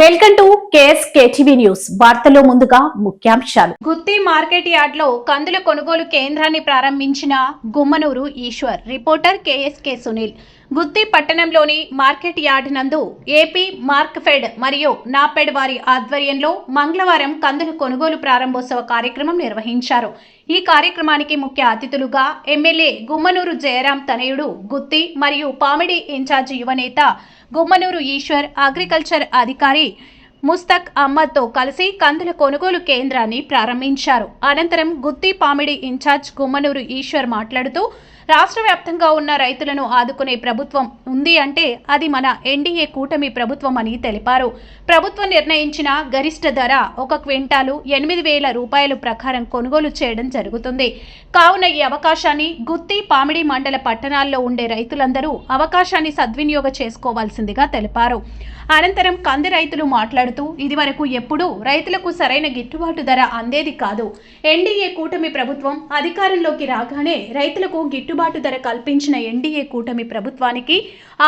Welcome to KS KTV news. వార్తలో ముందుగా ముఖ్యాంశాలు. గుత్తి మార్కెట్ యార్డ్లో కందుల కొనుగోలు కేంద్రాన్ని ప్రారంభించిన గుమ్మనూరు ఈశ్వర్ రిపోర్టర్ కేఎస్కే సునీల్. గుత్తి పట్టణంలోని మార్కెట్ యార్డ్ నందు ఏపీ మార్క్ఫెడ్ మరియు నాపెడ్ వారి ఆధ్వర్యంలో మంగళవారం కందుల కొనుగోలు ప్రారంభోత్సవ కార్యక్రమం నిర్వహించారు. ఈ కార్యక్రమానికి ముఖ్య అతిథులుగా ఎమ్మెల్యే గుమ్మనూరు జయరాం తనయుడు గుత్తి మరియు పామిడి ఇన్ఛార్జి యువనేత గుమ్మనూరు ఈశ్వర్ అగ్రికల్చర్ అధికారి ముస్తక్ అహ్మద్తో కలిసి కందుల కొనుగోలు కేంద్రాన్ని ప్రారంభించారు. అనంతరం గుత్తి పామిడి ఇన్ఛార్జ్ గుమ్మనూరు ఈశ్వర్ మాట్లాడుతూ రాష్ట్ర వ్యాప్తంగా ఉన్న రైతులను ఆదుకునే ప్రభుత్వం ఉంది అంటే అది మన ఎన్డీఏ కూటమి ప్రభుత్వం అని తెలిపారు. ప్రభుత్వం నిర్ణయించిన గరిష్ట ధర ఒక క్వింటాలు ఎనిమిది వేల రూపాయల ప్రకారం కొనుగోలు చేయడం జరుగుతుంది. కావున ఈ అవకాశాన్ని గుత్తి పామిడి మండల పట్టణాల్లో ఉండే రైతులందరూ అవకాశాన్ని సద్వినియోగ చేసుకోవాల్సిందిగా తెలిపారు. అనంతరం కంది రైతులు మాట్లాడుతూ ఇదివరకు ఎప్పుడూ రైతులకు సరైన గిట్టుబాటు ధర అందేది కాదు. ఎన్డీఏ కూటమి ప్రభుత్వం అధికారంలోకి రాగానే రైతులకు గిట్టుబాటు ధర కల్పించిన ఎన్డీఏ కూటమి ప్రభుత్వానికి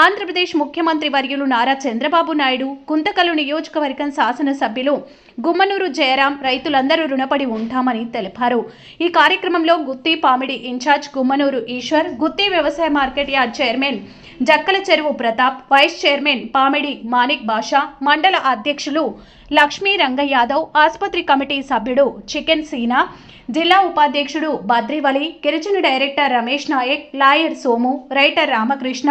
ఆంధ్రప్రదేశ్ ముఖ్యమంత్రి వర్యులు నారా చంద్రబాబు నాయుడు కుంతకలు నియోజకవర్గం శాసనసభ్యులు గుమ్మనూరు జయరాం రైతులందరూ రుణపడి ఉంటామని తెలిపారు. ఈ కార్యక్రమంలో గుత్తి పామిడి ఇన్ఛార్జ్ గుమ్మనూరు ఈశ్వర్ గుత్తి వ్యవసాయ market yard chairman Jakkala Cheruvu Pratap vice chairman Pamidi Manik Basha మండల అధ్యక్షులు లక్ష్మీ రంగ యాదవ్ ఆసుపత్రి కమిటీ సభ్యుడు చికెన్ సీనా జిల్లా ఉపాధ్యక్షుడు బద్రివలి గిరిజన director Ramesh Naik lawyer Somu writer Ramakrishna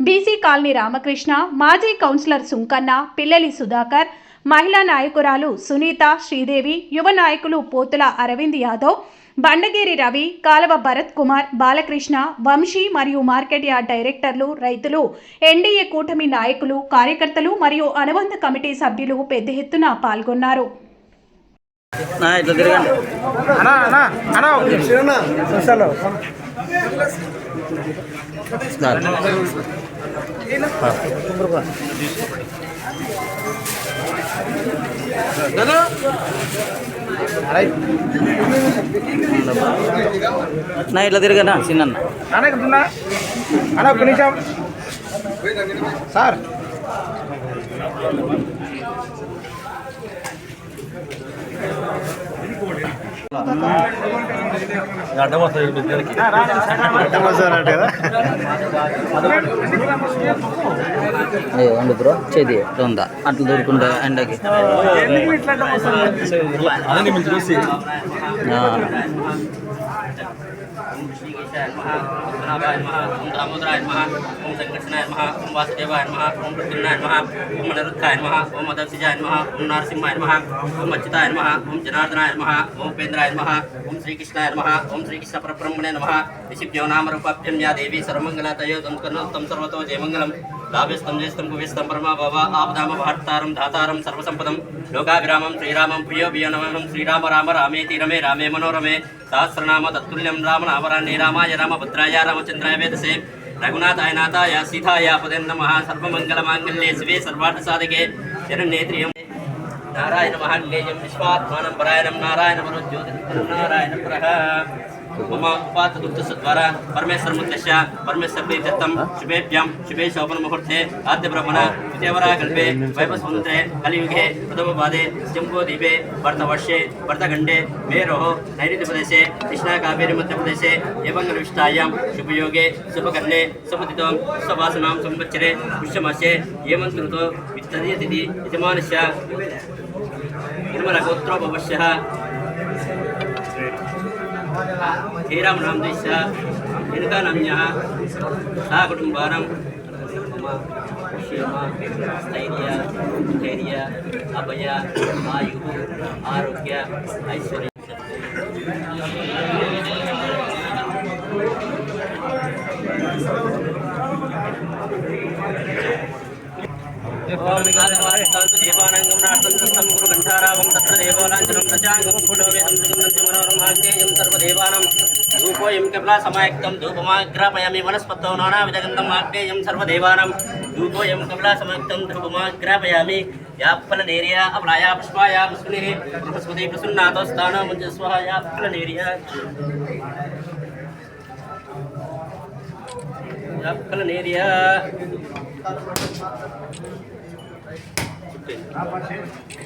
BC colony Ramakrishna మాజీ కౌన్సిలర్ సుంకన్న పిల్లలి సుధాకర్ మహిళా నాయకురాలు సునీత శ్రీదేవి యువ నాయకులు పోతుల అరవింద్ యాదవ్ బండగేరి రవి కాలవ భరత్ కుమార్ బాలకృష్ణ వంశీ మరియు మార్కెట్ యార్డ్ డైరెక్టర్లు రైతులు ఎన్డీఏ కూటమి నాయకులు కార్యకర్తలు మరియు అనుబంధ కమిటీ సభ్యులు పెద్ద ఎత్తున పాల్గొన్నారు. చూస్తాను నా ఇట్లా తిరగనా చిన్న అన్న ఒక్క నిమిషం. సార్. కదా ఉండు బ్రో చేది ఉందా అట్లా దొరుకుంటా ఎండకి महाकाशाय नमः ओम महाभाय नमः ओम दामोदराय ओम संकटनाय ओम वासुदेवाय नमः ओम प्रद्युम्नाय नमः ओम अनिरुद्धाय नमः ओम अदर्शिजाय नमः ओम ओम अच्युताय नमः ओम जनार्दनाय नमः ओम उपेन्द्राय नमः ओम श्रीकृष्णाय नमः ओम श्रीकृष्ण परब्रह्मणे नमः ऋषिभ्यो नाम रूपाभ्यं या देवी सर्वमंगला तयो सर्वतो जयमंगलम लाभ्यस्तं जयस्तं कुविस्तं परमा भव आपदाम भारतारं धातारं सर्वसम्पदं लोकाभिरामं श्रीरामं प्रियो भियो नमः श्रीराम राम रामेति रमे रामे मनोरमे सहस्रनाम तत्तुल्यं राम नामरान्ये रामाय రామాయ రామభద్రాయ రామచంద్రాయ వేదసే. రఘునాథాయ నాథాయ సీతాయ పదే నమ. సర్వమంగళమాంగళ్యే శివే సర్వార్థ సాధకే జననేత్రియం నారాయణ మహాంగేయం. విశ్వాత్మానం పరాయణం నారాయణ పరో జ్యోతిర్గం నారాయణ పరః मम उपासदुप्तसद्वारा परमेश्वरमुद्दश्य परमेश्वरप्रीत्यर्थं शुभेभ्यं शुभे शोभनमुहूर्ते आद्यब्रह्मण द्वितीयवराकल्पे वैपस्वतन्त्रे कलियुगे प्रथमपादे जम्बोदीपे भर्तवर्षे भर्तखण्डे मेरोः नैऋत्यप्रदेशे कृष्णाकावेरीमध्यप्रदेशे एवङ्गलविष्टायां शुभयोगे शुभकर्णे सुपतितं सुवासनां संवत्सरे पुष्यमासे हेमन्तऋतो वित्तदीयतिथि यजमानस्य निर्मलगोत्रो भवश्यः निर्मलगोत्रोपवश्यः శ్రీరామనామదేశ వెనుకానమ్య సా కుటుంబానం మమ క్షేమ స్థైర్య ధైర్య అభయ ఆయు ఆరోగ్య ఐశ్వర్య దేవానంగం గురు ఘంటారావం తత్ర దేవాలాంఛనం దశాంగం పుటో कमलासमायुक्तं धूपमाग्रापयामि ग्रापयामि वनस्पतौ नानाविधगन्धम् आग्नेयं सर्वदेवानां धूपोऽयं कमलासमायुक्तं धूपमाग्रापयामि या फलनेर्या अपलाया, पुष्पाया, पुष्पनिरे प्रसुदे प्रसुन्नातो स्थानो मुञ्जस्वः या फलनेर्या या फलनेर्या Thank.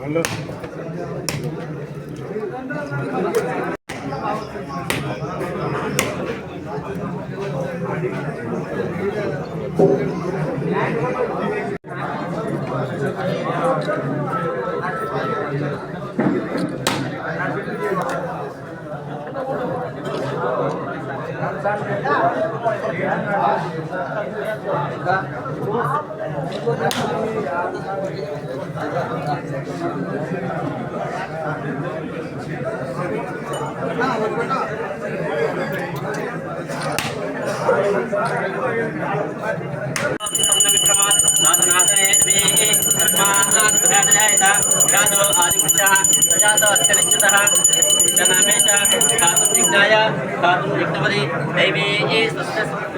హలో प्रजातोस्तनिश्चितः च नामेश धातुर्विघ्नाय धातुर्विघ्नपदे दैवे ये स्वस्य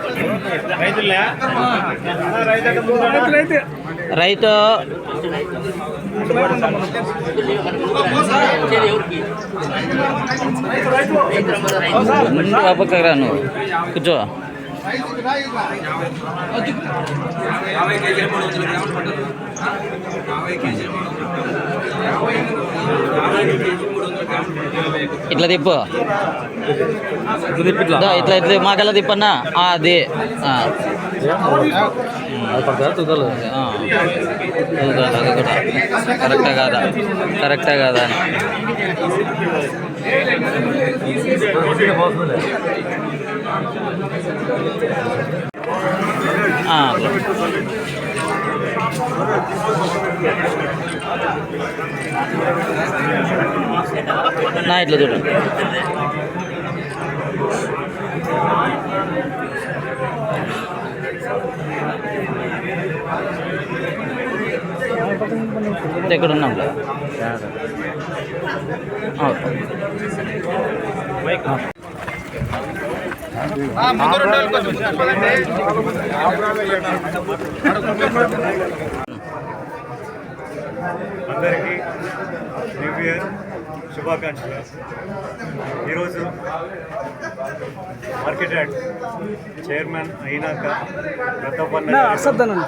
రైతు. ముందు పక్కకు రా నువ్వు. కూర్చో. ఇట్లా తిప్పు. ఇట్లా ఇట్లా మాకెలా తిప్పన్నా? అది కరెక్టా కాదా. కరెక్టా కాదా అని. ఆ, అట్లా. నా ఇట్లా చూడండి ఇక్కడ ఉన్నాం ముందు రెండు రోజులు కొంచెం చెప్పదండి అందరికీ న్యూ ఇయర్ శుభాకాంక్షలు. ఈరోజు మార్కెట్ యార్డ్ చైర్మన్ అయినాక ప్రతాపన్న గారి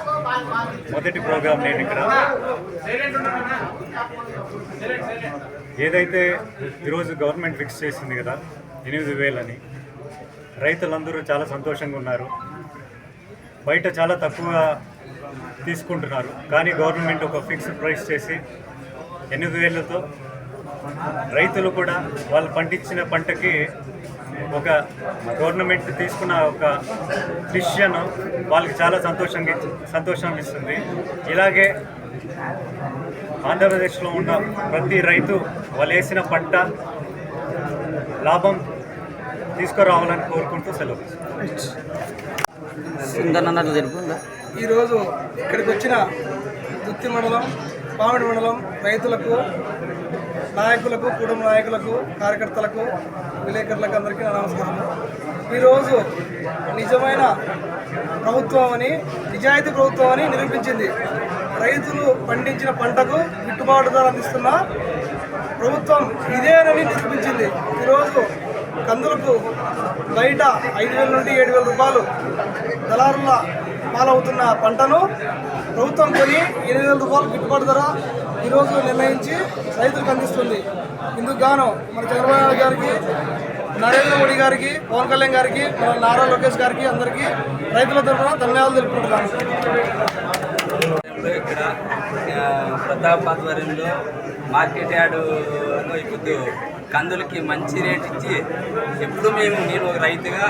మొదటి ప్రోగ్రాం నేను ఇక్కడ ఏదైతే ఈరోజు గవర్నమెంట్ ఫిక్స్ చేసింది కదా ఎనిమిది వేలని రైతులందరూ చాలా సంతోషంగా ఉన్నారు. బయట చాలా తక్కువగా తీసుకుంటున్నారు. కానీ గవర్నమెంట్ ఒక ఫిక్స్డ్ ప్రైస్ చేసి ఎనిమిది వేలతో రైతులు కూడా వాళ్ళు పండించిన పంటకి ఒక గవర్నమెంట్ తీసుకున్న ఒక డిసిషన్ వాళ్ళకి చాలా సంతోషంగా సంతోషం ఇస్తుంది. ఇలాగే ఆంధ్రప్రదేశ్లో ఉన్న ప్రతి రైతు వాళ్ళు వేసిన పంట లాభం తీసుకురావాలని కోరుకుంటూ సెలవు. ఈరోజు ఇక్కడికి వచ్చిన దుత్తి మండలం పామిడి మండలం రైతులకు నాయకులకు కుటుంబ నాయకులకు కార్యకర్తలకు విలేకరులకు అందరికీ నా నమస్కారం. ఈరోజు నిజమైన ప్రభుత్వం అని నిజాయితీ ప్రభుత్వం అని నిరూపించింది. రైతులు పండించిన పంటకు గిట్టుబాటు ధర అందిస్తున్న ప్రభుత్వం ఇదేనని నిరూపించింది. ఈరోజు కందులకు బయట ఐదు వేల నుండి ఏడు వేల రూపాయలు దళారుల పాలవుతున్న పంటను ప్రభుత్వం కొని ఎనిమిది వేల రూపాయలు గిట్టుబాటు ధర ఈరోజు నిర్ణయించి రైతులకు అందిస్తుంది. ఇందుకు గాను మన చంద్రబాబు నాయుడు గారికి నరేంద్ర మోడీ గారికి పవన్ కళ్యాణ్ గారికి మన నారా లోకేష్ గారికి అందరికీ రైతుల తరఫున ధన్యవాదాలు తెలుపుకుంటున్నాను. ప్రతాప్ ఆధ్వర్యంలో మార్కెట్ యార్డులో ఇప్పుడు కందులకి మంచి రేట్ ఇచ్చి ఎప్పుడు మేము నేను ఒక రైతుగా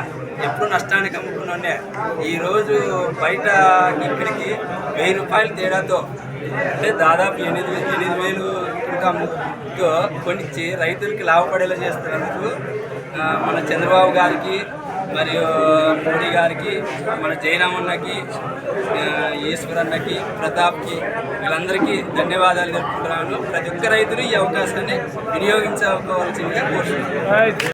ఎప్పుడు నష్టానికి అమ్ముకున్నానే ఈరోజు బయట ఇక్కడికి వెయ్యి రూపాయల తేడాతో అంటే దాదాపు ఎనిమిది ఎనిమిది వేలు ఇంకా కొనిచ్చి రైతులకి లాభపడేలా చేస్తున్నందుకు మన చంద్రబాబు గారికి మరియు మోడీ గారికి మన జయరామన్నకి ఆ, ఈశ్వరన్నకి ప్రతాప్కి వీళ్ళందరికీ ధన్యవాదాలు తెలుపుతున్నాను ప్రతి ఒక్క రైతులు ఈ అవకాశాన్ని వినియోగించుకోవాల్సిందిగా కోరుతున్నాను.